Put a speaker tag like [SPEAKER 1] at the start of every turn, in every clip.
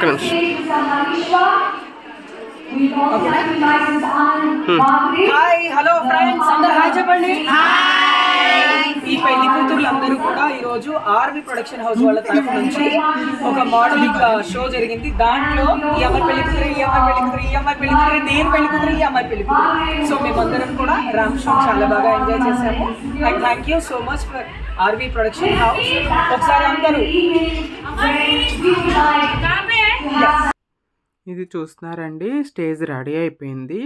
[SPEAKER 1] ఒక్క నిమిషం.
[SPEAKER 2] Hi hello friends అందరు హాయ్ చెప్పండి. ఈ పెళ్ళి కూతుర్లు అందరూ కూడా ఈ రోజు ఆర్వి ప్రొడక్షన్ హౌస్ వాళ్ళ తరఫు నుంచి ఒక మోడలింగ్ షో జరిగింది. దాంట్లో ఈ అమ్మాయి పెళ్ళి కూతురు ఈ అమ్మాయి పెళ్ళి కూతురు ఈ అమ్మాయి పెళ్ళి కూతురు నేను పెళ్ళి కూతురు ఈ అమ్మాయి పెళ్ళి కూతురు. సో మేమందరం కూడా రామ్ షో చాలా బాగా ఎంజాయ్ చేసాము and thank you so much for RV production house. ఒకసారి అందరూ
[SPEAKER 1] ఇది చూస్తున్నారండి. స్టేజ్ రెడీ అయిపోయింది.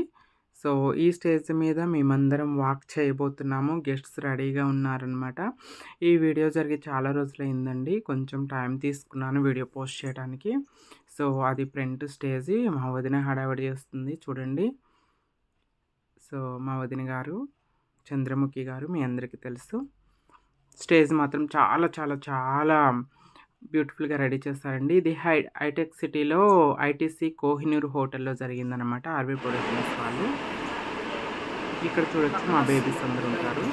[SPEAKER 1] సో ఈ స్టేజ్ మీద మేమందరం వాక్ చేయబోతున్నాము. గెస్ట్స్ రెడీగా ఉన్నారనమాట ఈ వీడియో జరిగి చాలా రోజులైందండి. కొంచెం టైం తీసుకున్నాను వీడియో పోస్ట్ చేయడానికి. సో అది ఫ్రంట్ స్టేజ్. మా వదిన హడావిడి చేస్తుంది చూడండి. సో మా వదిన గారు చంద్రముఖి గారు మీ అందరికీ తెలుసు. స్టేజ్ మాత్రం చాలా చాలా చాలా బ్యూటిఫుల్గా రెడీ చేస్తారండి. ఇది హై హైటెక్ సిటీలో ఐటీసీ కోహినూర్ హోటల్లో జరిగిందనమాట ఆర్వీ ప్రొడక్షన్స్ వాళ్ళు. ఇక్కడ చూడొచ్చు మా బేబీస్ అందరూ ఉంటారు.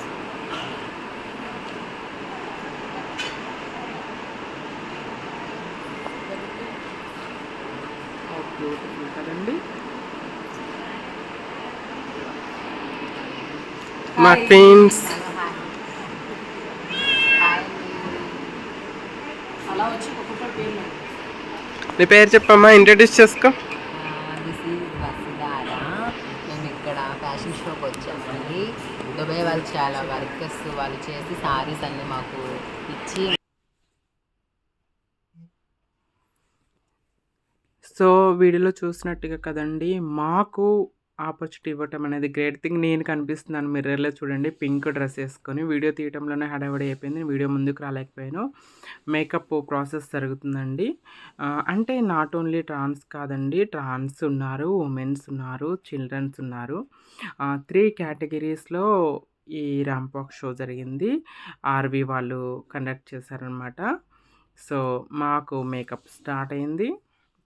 [SPEAKER 1] బ్యూటిఫుల్ కదండి. మా ఫ్రెండ్స్ నీ పేరు చెప్పమ్మా ఇంట్రడ్యూస్ చేసుకో.
[SPEAKER 3] దిస్ ఈజ్ వసుధార మేము ఇక్కడ ఫ్యాషన్ షోకి వచ్చామండి దుబాయ్ వాళ్ళు చాలా వర్కర్స్ వాళ్ళు చేసి సారీస్ అన్ని మాకు ఇచ్చి
[SPEAKER 1] సో వీడియోలో చూసినట్టుగా కదండి మాకు ఆపర్చునిటీ ఇవ్వటం అనేది గ్రేట్ థింగ్. నేను కనిపిస్తున్నాను మిర్రర్లో చూడండి. పింక్ డ్రెస్ వేసుకొని వీడియో తీయటంలోనే హడావిడి అయిపోయింది. వీడియో ముందుకు రాలేకపోయాను. మేకప్ ప్రాసెస్ జరుగుతుందండి. అంటే నాట్ ఓన్లీ ట్రాన్స్ కాదండి. ట్రాన్స్ ఉన్నారు ఉమెన్స్ ఉన్నారు చిల్డ్రన్స్ ఉన్నారు. త్రీ కేటగిరీస్లో ఈ ర్యాంపాక్ షో జరిగింది. ఆర్వి వాళ్ళు కండక్ట్ చేశారనమాట సో మాకు మేకప్ స్టార్ట్ అయింది.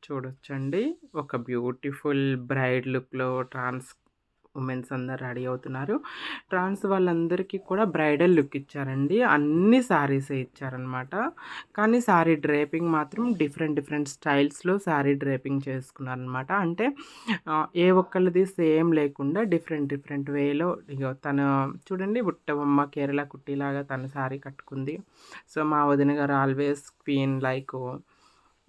[SPEAKER 1] చూడొచ్చండి. ఒక బ్యూటిఫుల్ బ్రైడ్ లుక్లో ట్రాన్స్ ఉమెన్స్ అందరు రెడీ అవుతున్నారు. ట్రాన్స్ వాళ్ళందరికీ కూడా బ్రైడల్ లుక్ ఇచ్చారండి. అన్ని శారీసే ఇచ్చారనమాట కానీ శారీ డ్రేపింగ్ మాత్రం డిఫరెంట్ డిఫరెంట్ స్టైల్స్లో శారీ డ్రేపింగ్ చేసుకున్నారనమాట అంటే ఏ ఒక్కళ్ళది సేమ్ లేకుండా డిఫరెంట్ డిఫరెంట్ వేలో ఇగో తను చూడండి బుట్టబొమ్మ కేరళ కుట్టిలాగా తన శారీ కట్టుకుంది. సో మా వదిన గారు always queen like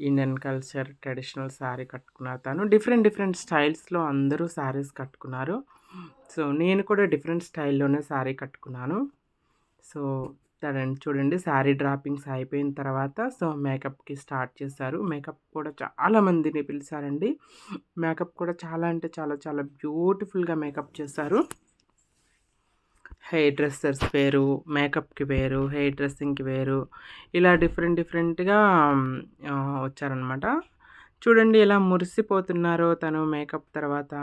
[SPEAKER 1] Indian culture traditional sari కట్టుకున్నారు. తను డిఫరెంట్ డిఫరెంట్ స్టైల్స్లో అందరూ శారీస్ కట్టుకున్నారు. సో నేను కూడా డిఫరెంట్ స్టైల్లోనే శారీ కట్టుకున్నాను. సో తనండి చూడండి శారీ డ్రాపింగ్స్ అయిపోయిన తర్వాత సో మేకప్కి స్టార్ట్ చేశారు. మేకప్ కూడా చాలా మందిని పిలిచారండి. మేకప్ కూడా చాలా అంటే చాలా చాలా బ్యూటిఫుల్గా మేకప్ చేశారు. హెయిర్ డ్రెస్సర్స్ వేరు మేకప్కి వేరు హెయిర్ డ్రెస్సింగ్కి వేరు ఇలా డిఫరెంట్ డిఫరెంట్గా వచ్చారనమాట చూడండి ఎలా మురిసిపోతున్నారో తను మేకప్ తర్వాత.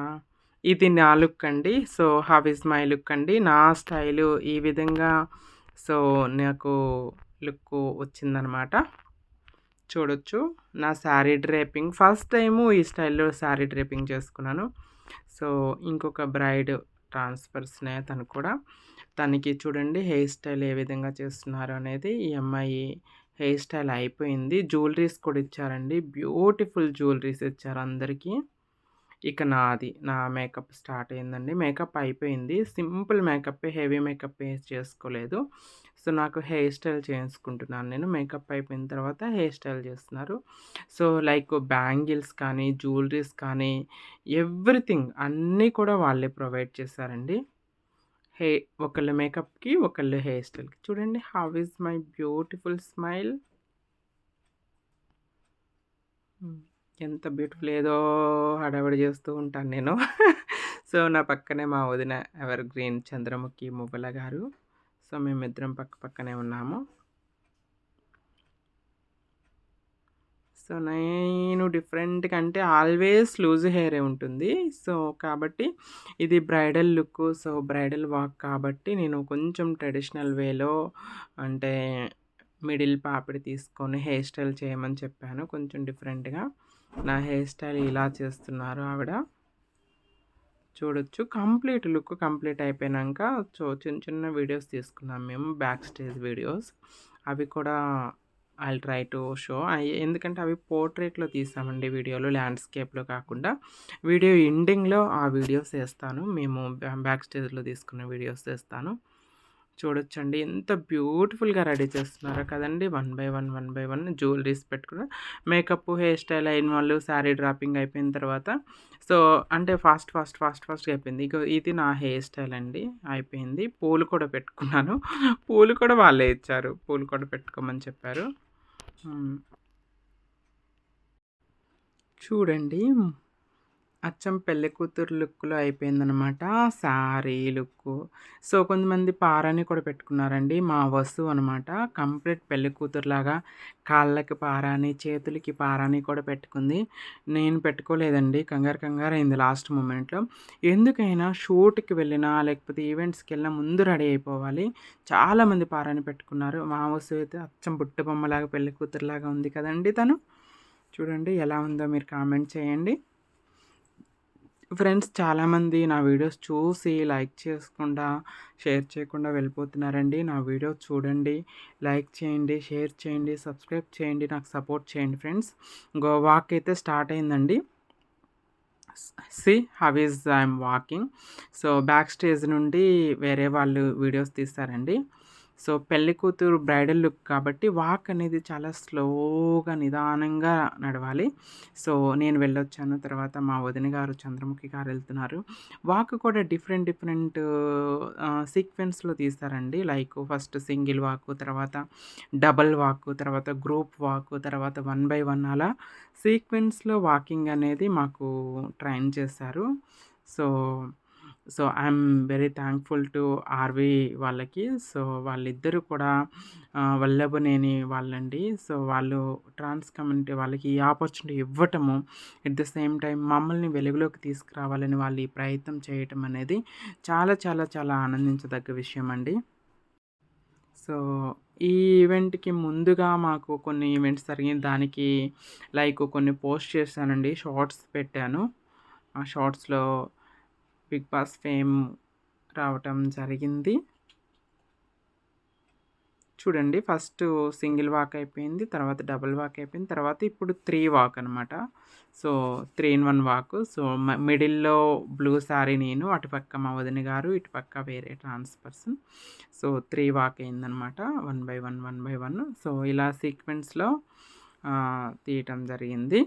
[SPEAKER 1] ఇది నా లుక్ అండి. So how is my look అండి. నా స్టైలు ఈ విధంగా సో నాకు లుక్ వచ్చిందనమాట చూడొచ్చు. నా శారీ డ్రేపింగ్ ఫస్ట్ టైము ఈ స్టైల్లో శారీ డ్రేపింగ్ చేసుకున్నాను. సో ఇంకొక బ్రైడ్ ట్రాన్స్ఫర్స్నే తను కూడా. తనకి చూడండి హెయిర్ స్టైల్ ఏ విధంగా చేస్తున్నారు అనేది ఈ అమ్మాయి హెయిర్ స్టైల్ అయిపోయింది. జ్యువెలరీస్ కూడా ఇచ్చారండి. బ్యూటిఫుల్ జ్యువెలరీస్ ఇచ్చారు అందరికీ. ఇక నాది. నా మేకప్ స్టార్ట్ అయిందండి. మేకప్ అయిపోయింది. సింపుల్ మేకప్ హెవీ మేకప్ చేసుకోలేదు. సో నాకు హెయిర్ స్టైల్ చేయించుకుంటున్నాను నేను. మేకప్ అయిపోయిన తర్వాత హెయిర్ స్టైల్ చేస్తున్నారు. సో లైక్ బ్యాంగిల్స్ కానీ జ్యువెలరీస్ కానీ ఎవ్రీథింగ్ అన్నీ కూడా వాళ్ళే ప్రొవైడ్ చేశారండి. హే ఒకళ్ళు మేకప్కి ఒకళ్ళు హెయిర్ స్టైల్కి. చూడండి how is my beautiful smile. ఎంత బ్యూటిఫుల్ ఏదో హడావిడి చేస్తూ ఉంటాను నేను. సో నా పక్కనే మా వదిన ఎవర్ గ్రీన్ చంద్రముఖి మువ్వల గారు. సో మేమిద్దరం పక్క పక్కనే ఉన్నాము. సో నేను డిఫరెంట్గా అంటే ఆల్వేస్ లూజ్ హెయిరే ఉంటుంది. సో కాబట్టి ఇది bridal look. So bridal walk కాబట్టి నేను కొంచెం ట్రెడిషనల్ వేలో అంటే మిడిల్ పాపిడి తీసుకొని హెయిర్ స్టైల్ చేయమని చెప్పాను. కొంచెం డిఫరెంట్గా నా హెయిర్ స్టైల్ ఇలా చేస్తున్నారు ఆవిడ. చూడొచ్చు. కంప్లీట్ లుక్ కంప్లీట్ అయిపోయాక సో చిన్న చిన్న వీడియోస్ తీసుకున్నాం మేము బ్యాక్ స్టేజ్ వీడియోస్. అవి కూడా ఐ ట్రై టు షో ఎందుకంటే అవి పోర్ట్రేట్లో తీసామండి వీడియోలో ల్యాండ్స్కేప్లో కాకుండా. వీడియో ఎండింగ్లో ఆ వీడియోస్ వేస్తాను. మేము బ్యాక్ స్టేజ్లో తీసుకున్న వీడియోస్ వేస్తాను. చూడొచ్చండి. ఎంత బ్యూటిఫుల్గా రెడీ చేస్తున్నారో కదండి. One by one one by one jewelleries పెట్టుకుని మేకప్ హెయిర్ స్టైల్ అయిన వాళ్ళు శారీ డ్రాపింగ్ అయిపోయిన తర్వాత సో అంటే ఫాస్ట్ ఫాస్ట్ ఫాస్ట్ ఫాస్ట్గా అయిపోయింది. ఇక ఇది నా హెయిర్ స్టైల్ అండి. అయిపోయింది. పూలు కూడా పెట్టుకున్నాను. పూలు కూడా వాళ్ళే ఇచ్చారు. పూలు కూడా పెట్టుకోమని చెప్పారు. చూడండి. అచ్చం పెళ్ళి కూతురు లుక్లో అయిపోయిందనమాట శారీ లుక్ సో కొంతమంది పారాని కూడా పెట్టుకున్నారండి. మా వస్తువు అనమాట కంప్లీట్ పెళ్ళి కూతురులాగా కాళ్ళకి పారాని చేతులకి పారాని కూడా పెట్టుకుంది. నేను పెట్టుకోలేదండి. కంగారు కంగారు అయింది లాస్ట్ మూమెంట్లో. ఎందుకైనా షూట్కి వెళ్ళినా లేకపోతే ఈవెంట్స్కి వెళ్ళినా ముందు రెడీ అయిపోవాలి. చాలామంది పారాని పెట్టుకున్నారు. మా వస్తువు అయితే అచ్చం బుట్ట బొమ్మలాగా పెళ్ళి కూతురులాగా ఉంది కదండి తను. చూడండి ఎలా ఉందో మీరు కామెంట్ చేయండి. ఫ్రెండ్స్ చాలామంది నా వీడియోస్ చూసి లైక్ చేసుకుండా షేర్ చేయకుండా వెళ్ళిపోతున్నారండి. నా వీడియో చూడండి లైక్ చేయండి షేర్ చేయండి సబ్స్క్రైబ్ చేయండి నాకు సపోర్ట్ చేయండి ఫ్రెండ్స్. గో వాక్ అయితే స్టార్ట్ అయిందండి. See how is I'm walking. So back stage నుండి వేరే వాళ్ళు వీడియోస్ తీస్తారండి. సో పెళ్ళి కూతురు బ్రైడల్ లుక్ కాబట్టి వాక్ అనేది చాలా స్లోగా నిదానంగా నడవాలి. సో నేను వెళ్ళొచ్చాను తర్వాత మా వదిన గారు చంద్రముఖి గారు వెళ్తున్నారు. వాక్ కూడా డిఫరెంట్ డిఫరెంట్ సీక్వెన్స్లో తీస్తారండి. లైక్ ఫస్ట్ సింగిల్ వాక్ తర్వాత డబల్ వాక్ తర్వాత గ్రూప్ వాక్ తర్వాత వన్ బై వన్ అలా సీక్వెన్స్లో వాకింగ్ అనేది మాకు ట్రైన్ చేశారు. So so I'm very thankful to RV వాళ్ళకి. సో వాళ్ళిద్దరూ కూడా ఆ, వల్లభనేని వాళ్ళండి. సో వాళ్ళు ట్రాన్స్ కమ్యూనిటీ వాళ్ళకి ఈ ఆపర్చునిటీ ఇవ్వటము ఎట్ ద సేమ్ టైం మమ్మల్ని వెలుగులోకి తీసుకురావాలని వాళ్ళు ఈ ప్రయత్నం చేయటం అనేది చాలా చాలా చాలా ఆనందించదగ్గ విషయం అండి సో ఈ ఈవెంట్కి ముందుగా మాకు కొన్ని ఈవెంట్స్ జరిగిన దానికి లైక్ కొన్ని పోస్ట్ చేశానండి షార్ట్స్ పెట్టాను. ఆ షార్ట్స్లో బిగ్ బాస్ ఫేమ్ రావటం జరిగింది. చూడండి ఫస్ట్ సింగిల్ వాక్ అయిపోయింది తర్వాత డబుల్ వాక్ అయిపోయింది తర్వాత ఇప్పుడు త్రీ వాక్ అనమాట so three in one walk. So మిడిల్లో బ్లూ శారీ నేను అటుపక్క మా వదిన గారు ఇటుపక్క వేరే trans person. So three walk అయిందనమాట one by one one by one. So ఇలా సీక్వెన్స్లో తీయటం జరిగింది.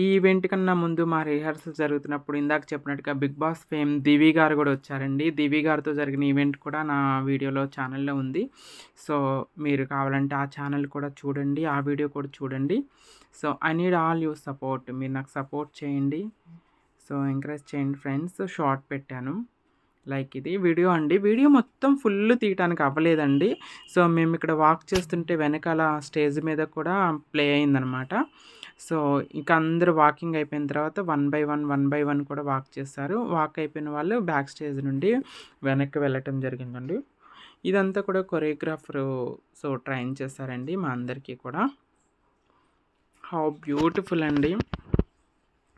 [SPEAKER 1] ఈ ఈవెంట్ కన్నా ముందు మా రిహార్సల్ జరుగుతున్నప్పుడు ఇందాక చెప్పినట్టుగా బిగ్ బాస్ ఫేమ్ దివి గారు కూడా వచ్చారండి. దివి గారితో జరిగిన ఈవెంట్ కూడా నా వీడియోలో ఛానల్లో ఉంది. సో మీరు కావాలంటే ఆ ఛానల్ కూడా చూడండి ఆ వీడియో కూడా చూడండి. So I need all your support. మీరు నాకు సపోర్ట్ చేయండి. సో ఎంకరేజ్ చేయండి ఫ్రెండ్స్. షార్ట్ పెట్టాను. లైక్ ఇది వీడియో అండి. వీడియో మొత్తం ఫుల్ తీయటానికి అవ్వలేదండి. సో మేము ఇక్కడ వాక్ చేస్తుంటే వెనకాల స్టేజ్ మీద కూడా ప్లే అయిందనమాట. సో ఇంకా అందరూ వాకింగ్ అయిపోయిన తర్వాత one by one one by one కూడా వాక్ చేస్తారు. వాక్ అయిపోయిన వాళ్ళు బ్యాక్ స్టేజ్ నుండి వెనక్కి వెళ్ళటం జరిగిందండి. ఇదంతా కూడా కొరియోగ్రాఫరు సో ట్రైన్ చేశారండి మా అందరికీ కూడా. హౌ బ్యూటిఫుల్ అండి.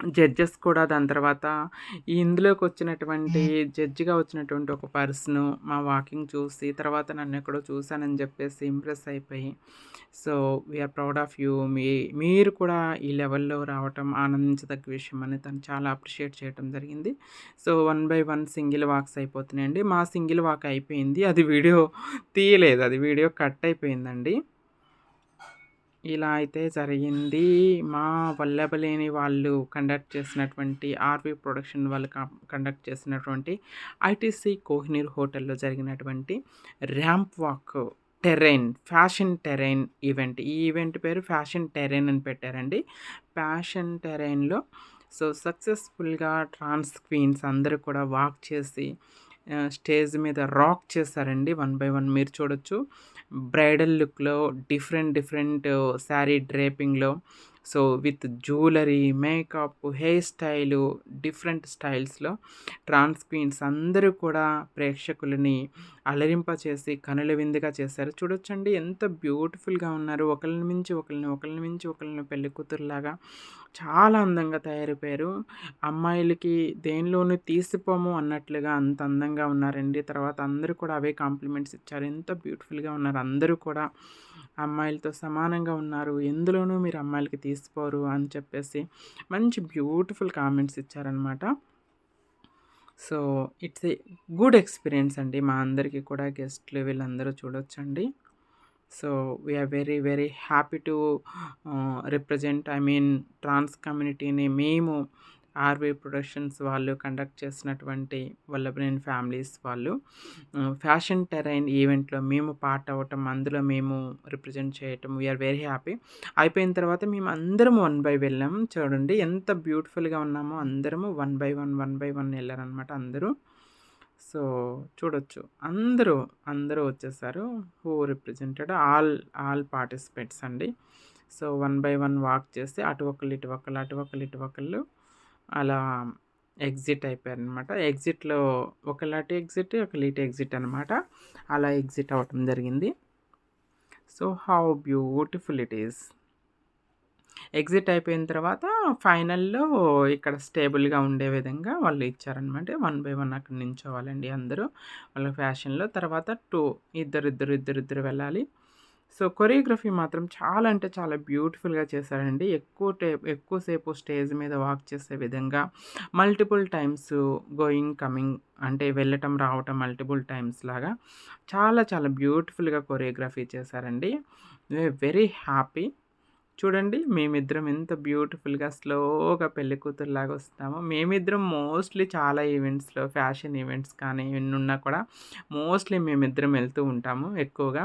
[SPEAKER 1] జడ్జెస్ కూడా దాని తర్వాత ఈ ఇందులోకి వచ్చినటువంటి జడ్జిగా వచ్చినటువంటి ఒక పర్సన్ మా వాకింగ్ చూసి తర్వాత నన్ను ఎక్కడో చూశానని చెప్పేసి ఇంప్రెస్ అయిపోయి so we're proud of you మీ మీరు కూడా ఈ లెవెల్లో రావటం ఆనందించదగ్గ విషయం అని తను చాలా అప్రిషియేట్ చేయడం జరిగింది. So one by one single walks అయిపోతున్నాయండి. మా సింగిల్ వాక్ అయిపోయింది. అది వీడియో తీయలేదు. అది వీడియో కట్ అయిపోయిందండి. ఇలా అయితే జరిగింది. మా వల్లభలేని వాళ్ళు కండక్ట్ చేసినటువంటి ఆర్వి ప్రొడక్షన్ వాళ్ళు కండక్ట్ చేసినటువంటి ఐటీసీ కోహినూర్ హోటల్లో జరిగినటువంటి ramp walk terrain fashion terrain event ఈ ఈవెంట్ పేరు ఫ్యాషన్ టెరైన్ అని పెట్టారండి. ఫ్యాషన్ టెరైన్లో సో సక్సెస్ఫుల్గా ట్రాన్స్ క్వీన్స్ అందరూ కూడా వాక్ చేసి స్టేజ్ మీద రాక్ చేశారండి వన్ బై వన్. మీరు చూడొచ్చు. బ్రైడల్ లుక్లో different different sari డ్రేపింగ్లో so with jewellery makeup hair style different స్టైల్స్లో trans queens అందరూ కూడా ప్రేక్షకులని అలరింప చేసి కనుల విందుగా చేశారు. చూడొచ్చండి ఎంత బ్యూటిఫుల్గా ఉన్నారు. ఒకరిని మించి ఒకరిని ఒకరిని మించి ఒకరిని పెళ్ళి కూతురులాగా చాలా అందంగా తయారైపోయారు. అమ్మాయిలకి దేనిలోనూ తీసిపోము అన్నట్లుగా అంత అందంగా ఉన్నారండి. తర్వాత అందరూ కూడా అవే కాంప్లిమెంట్స్ ఇచ్చారు. ఎంత బ్యూటిఫుల్గా ఉన్నారు. అందరూ కూడా అమ్మాయిలతో సమానంగా ఉన్నారు. ఎందులోనూ మీరు అమ్మాయిలకి తీసుకోరు అని చెప్పేసి మంచి బ్యూటిఫుల్ కామెంట్స్ ఇచ్చారనమాట so it's a good experience అండి మా అందరికీ కూడా గెస్ట్లు వీళ్ళందరూ చూడొచ్చండి. So we're very very happy to represent I mean trans కమ్యూనిటీని మేము ఆర్వే ప్రొడక్షన్స్ వాళ్ళు కండక్ట్ చేసినటువంటి వల్లభనేని ఫ్యామిలీస్ వాళ్ళు. ఫ్యాషన్ టెరైన్ ఈవెంట్లో మేము పార్ట్ అవ్వటం అందులో మేము రిప్రజెంట్ చేయటం వీఆర్ వెరీ హ్యాపీ అయిపోయిన తర్వాత మేము అందరం వన్ బై వెళ్ళాం. చూడండి ఎంత బ్యూటిఫుల్గా ఉన్నామో అందరము one by one one by one వెళ్ళారనమాట అందరూ. సో చూడొచ్చు. అందరూ అందరూ వచ్చేసారు. Who represented all all participates అండి. So one by one walk చేసి అటు ఒకళ్ళు ఇటు ఒకళ్ళు అటు ఒకళ్ళు ఇటు ఒకళ్ళు అలా ఎగ్జిట్ అయిపోయారనమాట. ఎగ్జిట్లో ఒకలాంటి ఎగ్జిట్ ఒక ఇటు ఎగ్జిట్ అనమాట. అలా ఎగ్జిట్ అవ్వటం జరిగింది. So how beautiful it is. Exit అయిపోయిన తర్వాత ఫైనల్లో ఇక్కడ స్టేబుల్గా ఉండే విధంగా వాళ్ళు ఇచ్చారనమాట. వన్ బై వన్ అక్కడ నించోవాలండి అందరూ వాళ్ళ ఫ్యాషన్లో. తర్వాత టూ ఇద్దరు ఇద్దరు ఇద్దరు ఇద్దరు వెళ్ళాలి. సో కొరియోగ్రఫీ మాత్రం చాలా అంటే చాలా బ్యూటిఫుల్గా చేశారండి ఎక్కువ టే ఎక్కువసేపు స్టేజ్ మీద వాక్ చేసే విధంగా మల్టిపుల్ టైమ్స్ గోయింగ్ కమింగ్ అంటే వెళ్ళటం రావటం మల్టిపుల్ టైమ్స్ లాగా చాలా చాలా బ్యూటిఫుల్గా కొరియోగ్రఫీ చేశారండి. Very happy. చూడండి మేమిద్దరం ఎంత బ్యూటిఫుల్గా స్లోగా పెళ్ళి కూతురులాగా వస్తామో. మేమిద్దరం మోస్ట్లీ చాలా ఈవెంట్స్లో ఫ్యాషన్ ఈవెంట్స్ కానీ ఎన్నున్నా కూడా మోస్ట్లీ మేమిద్దరం వెళ్తూ ఉంటాము ఎక్కువగా.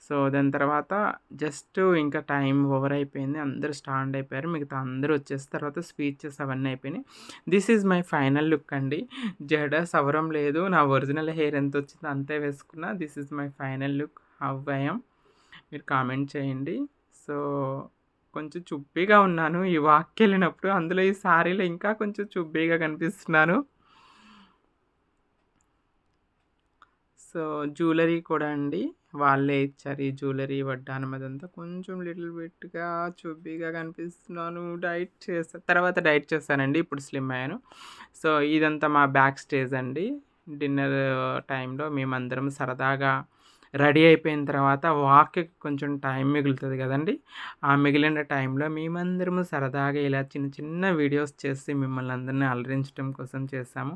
[SPEAKER 1] సో దాని తర్వాత జస్ట్ ఇంకా టైం ఓవర్ అయిపోయింది. అందరూ స్టాండ్ అయిపోయారు. మిగతా అందరూ వచ్చేసి తర్వాత స్పీచెస్ అవన్నీ అయిపోయినాయి. This is my final look అండి. జడ సవరం లేదు. నా ఒరిజినల్ హెయిర్ ఎంత వచ్చిందో అంతే వేసుకున్నా. This is my final look. అవ్వయం మీరు కామెంట్ చేయండి. సో కొంచెం చుబ్బీగా ఉన్నాను. ఈ వాక్కి వెళ్ళినప్పుడు అందులో ఈ శారీలో ఇంకా కొంచెం చుబ్బీగా కనిపిస్తున్నాను. సో జ్యువెలరీ కూడా అండి. వాళ్ళే ఇచ్చారు. ఈ జ్యువెలరీ వడ్డానం అదంతా కొంచెం లిటిల్ బిట్గా చుబ్బీగా కనిపిస్తున్నాను. డైట్ చేస్తా తర్వాత డైట్ చేస్తానండి. ఇప్పుడు స్లిమ్ అయ్యాను. సో ఇదంతా మా బ్యాక్ స్టేజ్ అండి. డిన్నర్ టైంలో మేమందరం సరదాగా రెడీ అయిపోయిన తర్వాత వాక్కి కొంచెం టైం మిగులుతుంది కదండి. ఆ మిగిలిన టైంలో మేమందరము సరదాగా ఇలా చిన్న చిన్న వీడియోస్ చేసి మిమ్మల్ని అందరినీ అలరించడం కోసం చేసాము.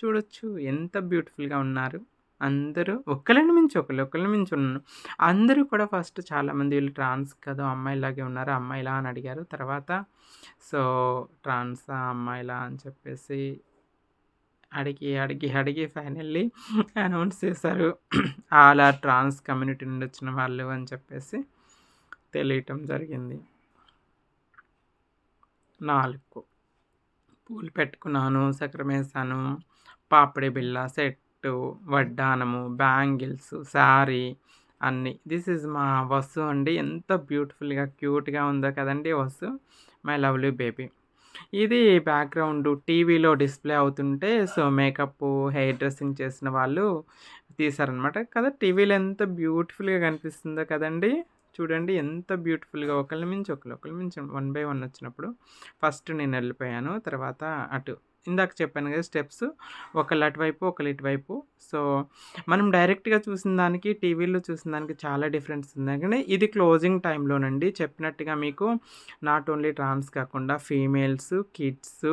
[SPEAKER 1] చూడొచ్చు ఎంత బ్యూటిఫుల్గా ఉన్నారు. అందరూ ఒకళ్ళని మించి ఒకళ్ళు ఒకళ్ళని మించి ఉన్నాను. అందరూ కూడా ఫస్ట్ చాలామంది వీళ్ళు ట్రాన్స్ కదా అమ్మాయిలాగే ఉన్నారు అమ్మాయిలా అని అడిగారు. తర్వాత సో ట్రాన్సా అమ్మాయిలా అని చెప్పేసి అడిగి అడిగి అడిగి ఫైనల్లీ అనౌన్స్ చేశారు. అలా ట్రాన్స్ కమ్యూనిటీ నుండి వచ్చిన వాళ్ళు అని చెప్పేసి తెలియటం జరిగింది. నాలుగు పూలు పెట్టుకున్నాను సక్రమేసాను పాపడి పాపిడి బిళ్ళ సెట్టు వడ్డానము బ్యాంగిల్స్ శారీ అన్నీ. దిస్ ఈజ్ మా వసు అండి. ఎంత బ్యూటిఫుల్గా క్యూట్గా ఉందో కదండి వసు మై లవ్లీ బేబీ. ఇది బ్యాక్గ్రౌండ్ టీవీలో డిస్ప్లే అవుతుంటే సో మేకప్ హెయిర్ డ్రెస్సింగ్ చేసిన వాళ్ళు తీశారనమాట కదా టీవీలో ఎంత బ్యూటిఫుల్గా కనిపిస్తుందో కదండి. చూడండి ఎంత బ్యూటిఫుల్గా. ఒకళ్ళ మించి ఒకళ్ళు ఒకళ్ళ మించి వన్ బై వన్ వచ్చినప్పుడు ఫస్ట్ నేను వెళ్ళిపోయాను తర్వాత అటు. ఇందాక చెప్పాను కదా స్టెప్స్ ఒకళ్ళు అటువైపు ఒకళ్ళు ఇటువైపు. సో మనం డైరెక్ట్గా చూసిన దానికి టీవీలో చూసిన దానికి చాలా డిఫరెన్స్ ఉంది. కానీ ఇది క్లోజింగ్ టైంలోనండి చెప్పినట్టుగా మీకు నాట్ ఓన్లీ ట్రాన్స్ కాకుండా ఫీమేల్స్ కిడ్స్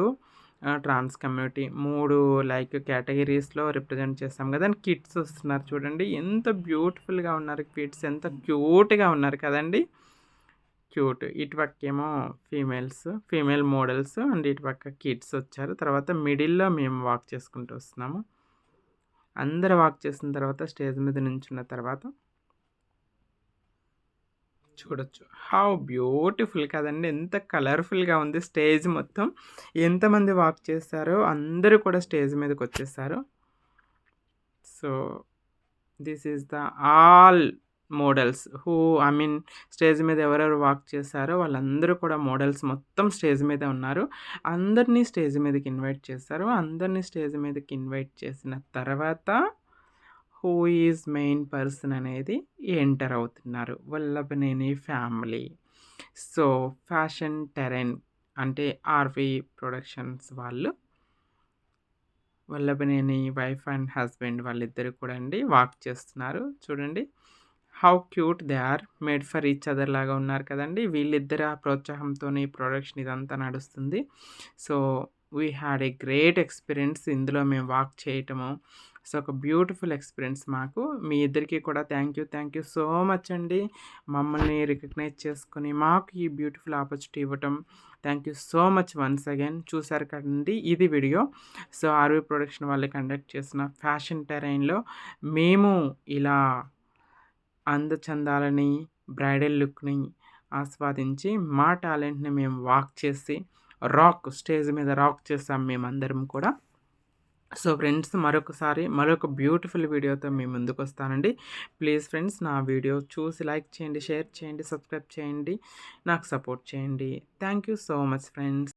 [SPEAKER 1] ట్రాన్స్ కమ్యూనిటీ మూడు లైక్ కేటగిరీస్లో రిప్రజెంట్ చేస్తాం కదా. కిడ్స్ వస్తున్నారు చూడండి. ఎంత బ్యూటిఫుల్గా ఉన్నారు కిడ్స్. ఎంత క్యూట్గా ఉన్నారు కదండి. క్యూట్. ఇటు పక్కేమో ఫీమేల్స్ ఫీమేల్ మోడల్స్ అండ్ ఇటు పక్క కిడ్స్ వచ్చారు. తర్వాత మిడిల్లో మేము వాక్ చేసుకుంటూ వస్తున్నాము. అందరు వాక్ చేసిన తర్వాత స్టేజ్ మీద నించున్న తర్వాత చూడొచ్చు. హౌ బ్యూటిఫుల్ కదండి. ఎంత కలర్ఫుల్గా ఉంది స్టేజ్ మొత్తం. ఎంతమంది వాక్ చేస్తారో అందరూ కూడా స్టేజ్ మీదకి వచ్చేసారు. So this is the all models. Who I mean stage మీద ఎవరెవరు వాక్ చేశారో వాళ్ళందరూ కూడా మోడల్స్ మొత్తం స్టేజ్ మీద ఉన్నారు. అందరినీ స్టేజ్ మీదకి ఇన్వైట్ చేశారు. అందరినీ స్టేజ్ మీదకి ఇన్వైట్ చేసిన తర్వాత హూ ఈజ్ మెయిన్ పర్సన్ అనేది ఎంటర్ అవుతున్నారు. Vallabhaneni family. So fashion terrain అంటే ఆర్వి ప్రొడక్షన్స్ వాళ్ళు. వల్లభనేని వైఫ్ అండ్ హస్బెండ్ వాళ్ళిద్దరు కూడా అండి వాక్ చేస్తున్నారు. చూడండి. How cute they are made for each other లాగా ఉన్నారు కదండి. వీళ్ళిద్దరు ఆ ప్రోత్సాహంతో ఈ ప్రొడక్షన్ ఇదంతా నడుస్తుంది. So we had a great experience ఇందులో మేము వాక్ చేయటము. సో ఒక బ్యూటిఫుల్ ఎక్స్పీరియన్స్ మాకు. మీ ఇద్దరికి కూడా thank you thank you so much అండి. మమ్మల్ని రికగ్నైజ్ చేసుకొని మాకు ఈ బ్యూటిఫుల్ ఆపర్చునిటీ ఇవ్వటం. Thank you so much once again చూసారు కదండి ఇది వీడియో. సో ఆర్వీ ప్రొడక్షన్ వాళ్ళు కండక్ట్ చేసిన ఫ్యాషన్ టెరైన్లో మేము ఇలా అందచందాలని బ్రైడల్ లుక్ని ఆస్వాదించి మా టాలెంట్ని మేము వాక్ చేసి రాక్ స్టేజ్ మీద రాక్ చేసాం మేమందరం కూడా. సో ఫ్రెండ్స్ మరొకసారి మరొక బ్యూటిఫుల్ వీడియోతో మీ ముందుకు వస్తానండి ప్లీజ్ ఫ్రెండ్స్ నా వీడియో చూసి లైక్ చేయండి షేర్ చేయండి సబ్స్క్రైబ్ చేయండి నాకు సపోర్ట్ చేయండి. Thank you so much friends.